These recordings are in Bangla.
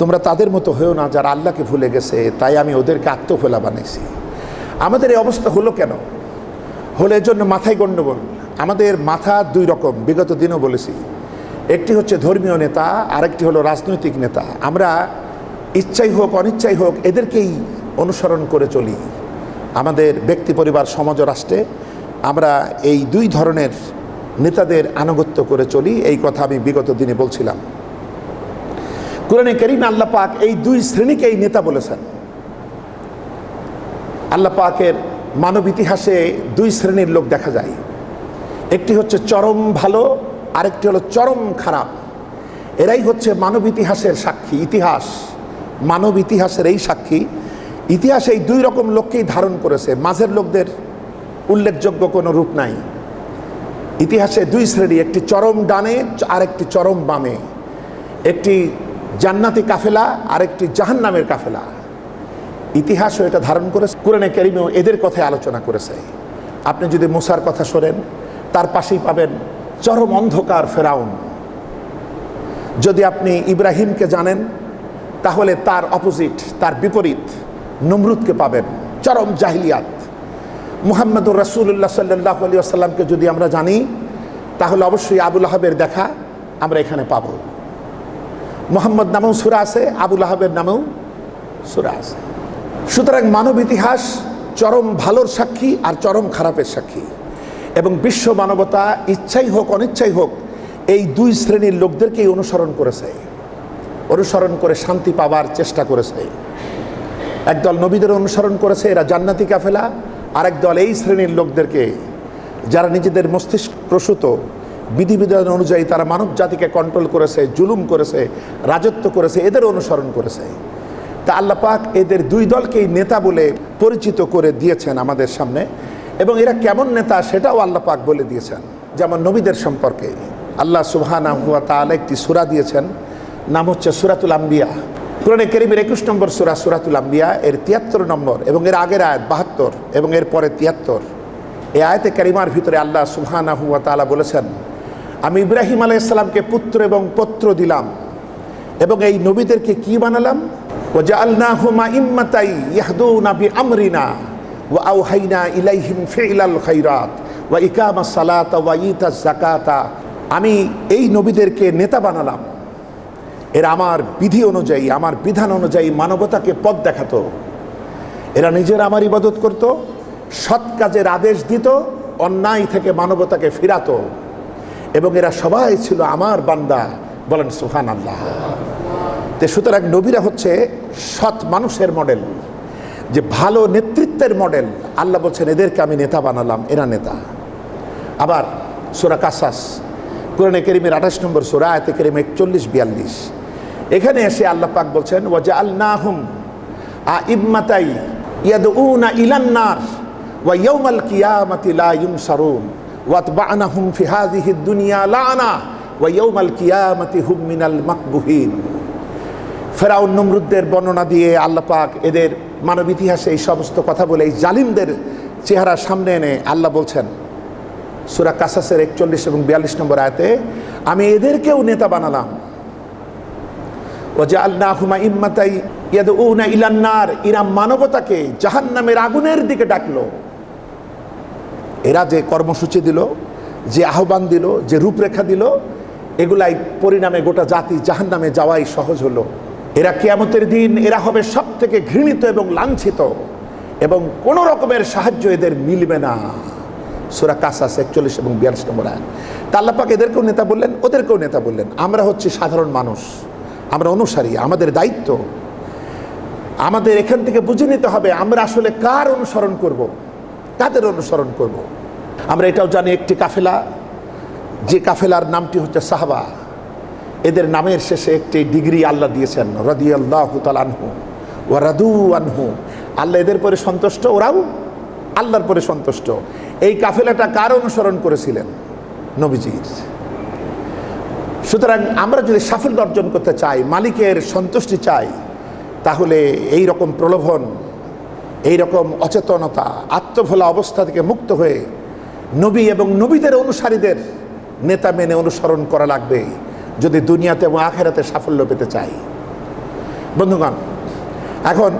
তোমরা তাদের মতো হয়েও না যারা আল্লাহকে ভুলে গেছে, তাই আমি ওদেরকে আত্মফেলা বানাইছি। আমাদের এই অবস্থা হলো কেন? হলো এর জন্য মাথায় গণ্ডগোল আমাদের মাথা দুই রকম, বিগত দিনও বলেছি। একটি হচ্ছে ধর্মীয় নেতা, আরেকটি হলো রাজনৈতিক নেতা। আমরা ইচ্ছাই হোক, অনিচ্ছাই হোক, এদেরকেই অনুসরণ করে চলি। আমাদের ব্যক্তি, পরিবার, সমাজ রাষ্ট্রে আমরা এই দুই ধরনের নেতাদের আনুগত্য করে চলি। এই কথা আমি বিগত দিনে বলছিলাম। কোরআনে করিম আল্লাহ পাক এই দুই শ্রেণীকেই নেতা বলেছেন। আল্লাহ পাকের মানব ইতিহাসে দুই শ্রেণির লোক দেখা যায়। একটি হচ্ছে চরম ভালো, আরেকটি হলো চরম খারাপ। এরাই হচ্ছে মানব ইতিহাসের সাক্ষী, ইতিহাস। মানব ইতিহাসের এই সাক্ষী। ইতিহাস এই দুই রকম লোককেই ধারণ করেছে। মাঝের লোকদের উল্লেখযোগ্য কোনো রূপ নাই। ইতিহাসে দুই শ্রেণি, একটি চরম ডানে, আরেকটি চরম বামে। একটি জান্নাতি কাফেলা, আরেকটি জাহান্নামের কাফেলা। ইতিহাসও এটা ধারণ করেছে, কোরআনে ক্যারিমেও এদের কথায় আলোচনা করেছে। আপনি যদি মুসার কথা শোনেন, তার পাশেই পাবেন চরম অন্ধকার ফেরাউন। যদি আপনি ইব্রাহিমকে জানেন, তাহলে তার অপোজিট, তার বিপরীত নমরুদকে পাবেন, চরম জাহিলিয়াত। মুহাম্মদুর রাসুল্লাহ সাল্লাহ আলী আসাল্লামকে যদি আমরা জানি, তাহলে অবশ্যই আবুল আহাবের দেখা আমরা এখানে পাব। মোহাম্মদ নামেও সুরা আছে আবুল আহাবের নামেও সুরা আছে। সুতরাং মানব ইতিহাস চরম ভালোর সাক্ষী আর চরম খারাপের সাক্ষী। এবং বিশ্ব মানবতা ইচ্ছাই হোক, অনিচ্ছাই হোক, এই দুই শ্রেণির লোকদেরকেই অনুসরণ করেছে। অনুসরণ করে শান্তি পাবার চেষ্টা করেছে। একদল নবীদের অনুসরণ করেছে, এরা জান্নাতি কাফেলা। আরেক দল এই শ্রেণির লোকদেরকে, যারা নিজেদের মস্তিষ্ক প্রসূত বিধিবিধান অনুযায়ী তারা মানব জাতিকে কন্ট্রোল করেছে, জুলুম করেছে, রাজত্ব করেছে, এদের অনুসরণ করেছে। তা আল্লাহ পাক এদের দুই দলকেই নেতা বলে পরিচিত করে দিয়েছেন আমাদের সামনে। এবং এরা কেমন নেতা সেটাও আল্লাহ পাক বলে দিয়েছেন, যেমন নবীদের সম্পর্কে। আল্লাহ সুবহানা হুয়া তাআলা একটি সুরা দিয়েছেন, নাম হচ্ছে সুরাতুল আম্বিয়া। কোরআনে কেরিমের একুশ নম্বর সুরা সুরাতুল আম্বিয়া, এর তিয়াত্তর নম্বর এবং এর আগের আয়াত বাহাত্তর এবং এর পরে তিয়াত্তর। এই আয়তে কারিমার ভিতরে আল্লাহ সুবহানা হুয়া তাআলা বলেছেন আমি ইব্রাহিম আলাইসাল্লামকে পুত্র এবং পত্র দিলাম এবং এই নবীদেরকে কি বানালাম? ও জাআলনাহুমা ইম্মাতাই ইয়াহদুনা বিআমরিনা ওয়া আওহাইনা ইলাইহিম ফিলাল খাইরাত ওয়া ইকামাস সালাতা ওয়া ইতাজ জাকাতা আমি এই নবীদেরকে নেতা বানালাম। এরা আমার বিধি অনুযায়ী, আমার বিধান অনুযায়ী মানবতাকে পথ দেখাতো। এরা নিজেরা আমার ইবাদত করত, সৎ কাজের আদেশ দিত, অন্যায় থেকে মানবতাকে ফিরাতো। এবং এরা সবাই ছিল আমার বান্দা। বলেন সুহান আল্লাহ তে সুতরাং নবীরা হচ্ছে সৎ মানুষের মডেল, যে ভালো নেতৃত্বের মডেল। আল্লাহ বলছেন, এদেরকে আমি নেতা বানালাম, এরা নেতা। আবার সুরা কাসাস, কোরআনে কেরিমের আঠাশ নম্বর সুরা, আয়তে কেরিম একচল্লিশ, বিয়াল্লিশ। এখানে এসে আল্লাহ পাক বলছেন ওয়াজা আল্লাহুম আ ইম্মাতাই ইয়াদউনা ইলান্নার ওয়া ইয়াউমাল কিয়ামাতি লা ইউনসারুন। ওয়াতবা'নাহুম ফি হাযিহি দুনিয়া লা'না ওয়া ইয়াউমাল কিয়ামাতি হুম মিনাল মাকবুহিন। ফেরাউন নমরুদদের বর্ণনা দিয়ে আল্লাহ পাক এদের মানব ইতিহাসে এই সমস্ত কথা বলে এই জালিমদের চেহারা সামনে এনে আল্লাহ বলছেন, সুরা কাসাসের একচল্লিশ এবং বিয়াল্লিশ নম্বর আয়তে, আমি এদেরকেও নেতা বানালাম। ও যে আল্লাহ হুমা ইম্মাতাই ইয়াদউনা ইলান্নার ইরা মানবতাকে জাহান্নামের আগুনের দিকে ডাকলো। এরা যে কর্মসূচি দিল, যে আহ্বান দিল, যে রূপরেখা দিল, এগুলাই পরিণামে গোটা জাতি জাহান্নামে যাওয়াই সহজ হলো এরা কেয়ামতের দিন এরা হবে সব থেকে ঘৃণিত এবং লাঞ্ছিত এবং কোনো রকমের সাহায্য এদের মিলবে না সুরা কাসাস একচল্লিশ এবং বিয়াল্লিশ নম্বর আয় তা আল্লাপাক এদেরকেও নেতা বললেন, ওদেরকেও নেতা বললেন, আমরা হচ্ছি সাধারণ মানুষ, আমরা অনুসারী, আমাদের দায়িত্ব আমাদের এখান থেকে বুঝে নিতে হবে আমরা আসলে কার অনুসরণ করব। কাদের অনুসরণ করব। আমরা এটাও জানি একটি কাফেলা, যে কাফেলার নামটি হচ্ছে সাহাবা। এদের নামের শেষে একটি ডিগ্রি আল্লাহ দিয়েছেন রদি আল্লাহ আনহু ও রাদু আনহু। আল্লাহ এদের পরে সন্তুষ্ট? ওরাও আল্লাহর পরে সন্তুষ্ট। এই কাফেলাটা কার অনুসরণ করেছিলেন? নবীজির। সুতরাং আমরা যদি সাফল্য অর্জন করতে চাই, মালিকের সন্তুষ্টি চাই, তাহলে এই রকম প্রলোভন, এই রকম অচেতনতা, আত্মভোলা অবস্থা থেকে মুক্ত হয়ে নবী এবং নবীদের অনুসারীদের নেতা মেনে অনুসরণ করা লাগবে যদি দুনিয়াতে এবং আখেরাতে সাফল্য পেতে চাই। বন্ধুগণ, এখন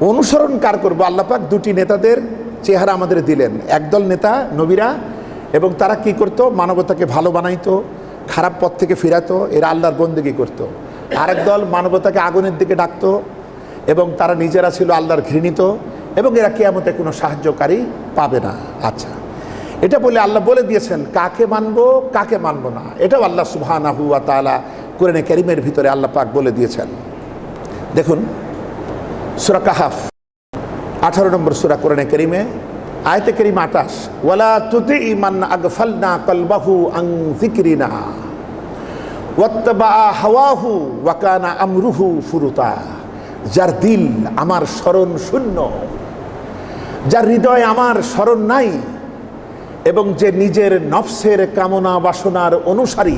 অনুসরণ কার করব? আল্লাপাক দুটি নেতাদের চেহারা আমাদের দিলেন। একদল নেতা নবীরা এবং তারা কি করত? মানবতাকে ভালো বানাইতো, খারাপ পথ থেকে ফিরাতো, এরা আল্লাহর বন্দেগি করত। আরেক দল মানবতাকে আগুনের দিকে ডাকতো এবং তারা নিজেরা ছিল আল্লাহর ঘৃণিত এবং এরা কেয়ামতে কোনো সাহায্যকারী পাবে না। আচ্ছা। এটা বলে আল্লাহ বলে দিয়েছেন, কাকে মানবো কাকে মানবো না? এটাও আল্লাহ সুবহানাহু ওয়া তাআলা কোরআনে কারিমের ভিতরে আল্লাহ পাক বলে দিয়েছেন। দেখুন, সুরা কাহাফ, আঠারো নম্বর সুরা কোরআনে করিমে, আয়তে করিম আটাশ ওয়ালা তুতি ইমান আগফালনা কলবাহু আং জিক্রিনা ওয়াত্তাবা হাওয়াহু ওয়াকানা আমরুহু ফুরুতা। যার দিল আমার স্মরণ শূন্য, যার হৃদয় আমার স্মরণ নাই এবং যে নিজের নফসের কামনা বাসনার অনুসারী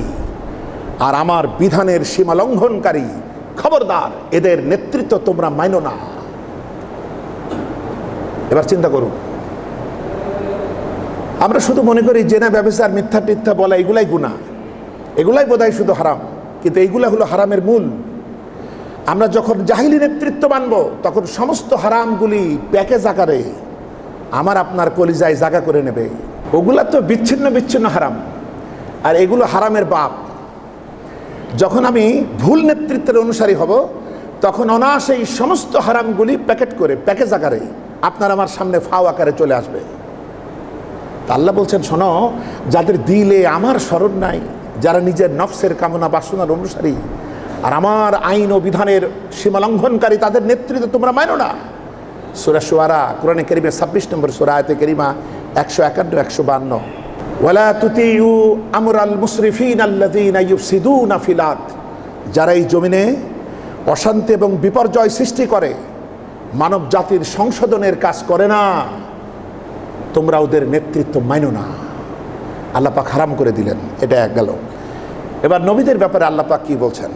আর আমার বিধানের সীমা লঙ্ঘনকারী খবরদার, এদের নেতৃত্ব তোমরা মাইনো না। এবার চিন্তা করুন। আমরা শুধু মনে করি জেনা ব্যবসার মিথ্যা টিথ্যা বলা, এগুলাই গুণা এগুলাই বোধহয় শুধু হারাম। কিন্তু এইগুলা হলো হারামের মূল। আমরা যখন জাহিলি নেতৃত্ব মানব, তখন সমস্ত হারামগুলি প্যাকেজ আকারে আমার আপনার কলিজায় জায়গা করে নেবে। ওগুলা তো বিচ্ছিন্ন বিচ্ছিন্ন হারাম। আর এগুলো হারামের বাপ। যখন আমি ভুল নেতৃত্বের অনুসারী হব, তখন অনায়াসে এই সমস্ত হারামগুলি প্যাকেট করে প্যাকেজ আকারে আপনার আমার সামনে ফাও আকারে চলে আসবে। আল্লাহ বলছেন, শোনো, যাদের দিলে আমার স্মরণ নাই, যারা নিজের নফসের কামনা বাসনার অনুসারী, আর আমার আইন ও বিধানের সীমালঙ্ঘনকারী তাদের নেতৃত্ব তোমরা মানো না। সুরা সুয়ারা কোরআনে করিমের ছাব্বিশ নম্বর সুরা, আয়তে করিমা একশো একান্ন, একশো বান্ন। ওয়ালা তুতিউ আমর আল মুসরিফিন আল্লাদিন ইউফসিদুনা ফিলাত যারা এই জমিনে অশান্তি এবং বিপর্যয় সৃষ্টি করে মানব জাতির সংশোধনের কাজ করে না, তোমরা ওদের নেতৃত্ব মাইনো না। আল্লাপাক হারাম করে দিলেন, এটা এক গেল। এবার নবীদের ব্যাপারে আল্লাপাক কি বলছেন?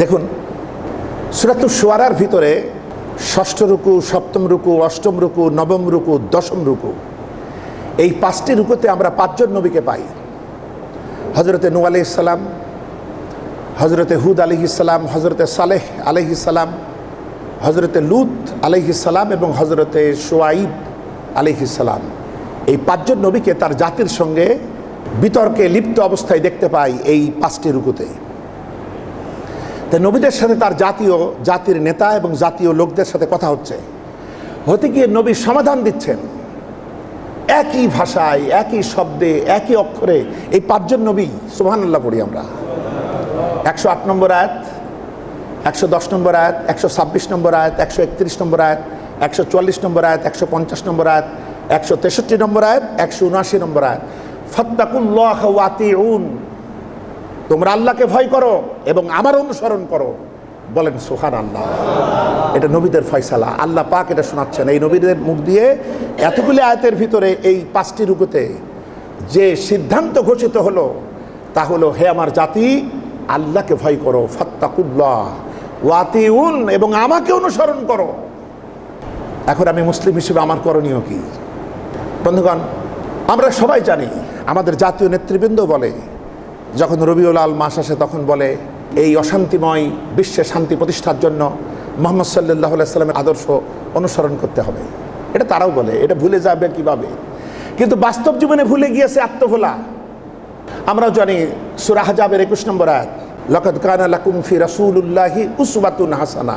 দেখুন, সুরাত সোয়ারার ভিতরে ষষ্ঠ রুকু, সপ্তম রুকু, অষ্টম রুকু, নবম রুকু, দশম রুকু এই পাঁচটি রুকুতে আমরা পাঁচজন নবীকে পাই। হজরতে নু আলি ইসালাম হজরতে হুদ আলি ইসালাম হজরতে সালেহ আলহ ইসালাম হজরতে লুত আলহ ইসালাম এবং হজরতে সোয়াইব আলহ ইসালাম এই পাঁচজন নবীকে তার জাতির সঙ্গে বিতর্কে লিপ্ত অবস্থায় দেখতে পাই এই পাঁচটি রুকুতে। তাই নবীদের সাথে তার জাতীয়, জাতির নেতা এবং জাতীয় লোকদের সাথে কথা হচ্ছে। হতে গিয়ে নবী সমাধান দিচ্ছেন। একই ভাষায়, একই শব্দে, একই অক্ষরে এই পাঁচজন নবী, সুবহানাল্লাহ পড়ি আমরা। একশো আট নম্বর আয়াত, একশো দশ নম্বর আয়াত, একশো ছাব্বিশ নম্বর আয়াত, একশো একত্রিশ নম্বর আয়াত, একশো চুয়াল্লিশ নম্বর আয়াত, একশো পঞ্চাশ নম্বর আয়াত, একশো তেষট্টি নম্বর আয়াত, একশো উনআশি নম্বর আয়াত। ফত্তাকুল্লাহ ওয়াতিউন তোমরা আল্লাহকে ভয় করো এবং আমার অনুসরণ করো। বলেন সুহান আল্লাহ এটা নবীদের ফয়সালা। আল্লাহ পাক এটা শোনাচ্ছেন। এই নবীদের মুখ দিয়ে এতগুলি আয়াতের ভিতরে এই পাঁচটি রুকুতে যে সিদ্ধান্ত ঘোষিত হলো, তা হলো, হে আমার জাতি, আল্লাহকে ভয় করো, ফত্তাকুল্লাহ, ওয়াতিউন, এবং আমাকে অনুসরণ করো। এখন আমি মুসলিম হিসেবে আমার করণীয় কি? বন্ধুগণ, আমরা সবাই জানি, আমাদের জাতীয় নেতৃবৃন্দ বলে, যখন রবিউল আল মাস আসে, তখন বলে এই অশান্তিময় বিশ্বে শান্তি প্রতিষ্ঠার জন্য মোহাম্মদ সাল্লাহ সাল্লামের আদর্শ অনুসরণ করতে হবে। এটা তারাও বলে, এটা ভুলে যাবে কীভাবে? কিন্তু বাস্তব জীবনে ভুলে গিয়েছে আত্মভোলা আমরাও জানি সুরাহ জাবের একুশ নম্বর আয়াত, লকদ কানা লাকুম ফি রাসূলুল্লাহি উসওয়াতুন হাসানা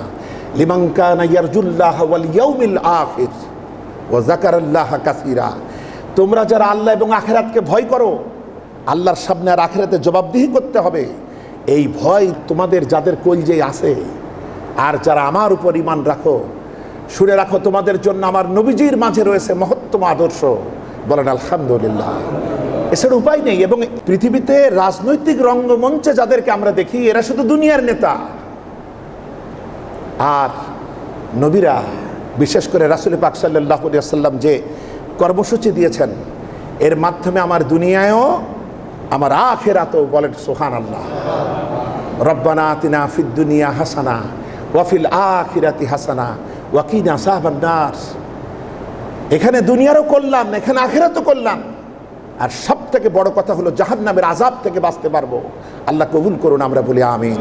ইয়ারজুল্লাহ ওয়াল যাকারাল্লাহ কাসীরা। তোমরা যারা আল্লাহ এবং আখেরাতকে ভয় করো, আল্লাহর সামনে আর আখেরাতে জবাবদিহি করতে হবে। এই ভয় তোমাদের যাদের কলজেই আছে, আর যারা আমার উপর ইমান রাখো, শুনে রাখো তোমাদের জন্য আমার নবীজির মাঝে রয়েছে মহত্তম আদর্শ। বলেন, আলহামদুলিল্লাহ। এছাড়া উপায় নেই, এবং পৃথিবীতে রাজনৈতিক রঙ্গমঞ্চে যাদেরকে আমরা দেখি, এরা শুধু দুনিয়ার নেতা। আর নবীরা, বিশেষ করে রাসুল পাক সাল্লাহ সাল্লাম যে কর্মসূচি দিয়েছেন, এর মাধ্যমে আমার দুনিয়ায়ও, আমার আখেরাতেও বলেন সোহান আল্লাহ রব্বানা তিনা ফিদ্দুনিয়া হাসানা ওয়াফিল আখিরাতি হাসানা ওয়াকিনা সাহাবান্নার এখানে দুনিয়ারও করলাম, এখানে আখেরাতও করলাম। আর সব থেকে বড় কথা হলো জাহান্নামের আজাব থেকে বাঁচতে পারব। আল্লাহ কবুল করুন, আমরা বলি আমিন।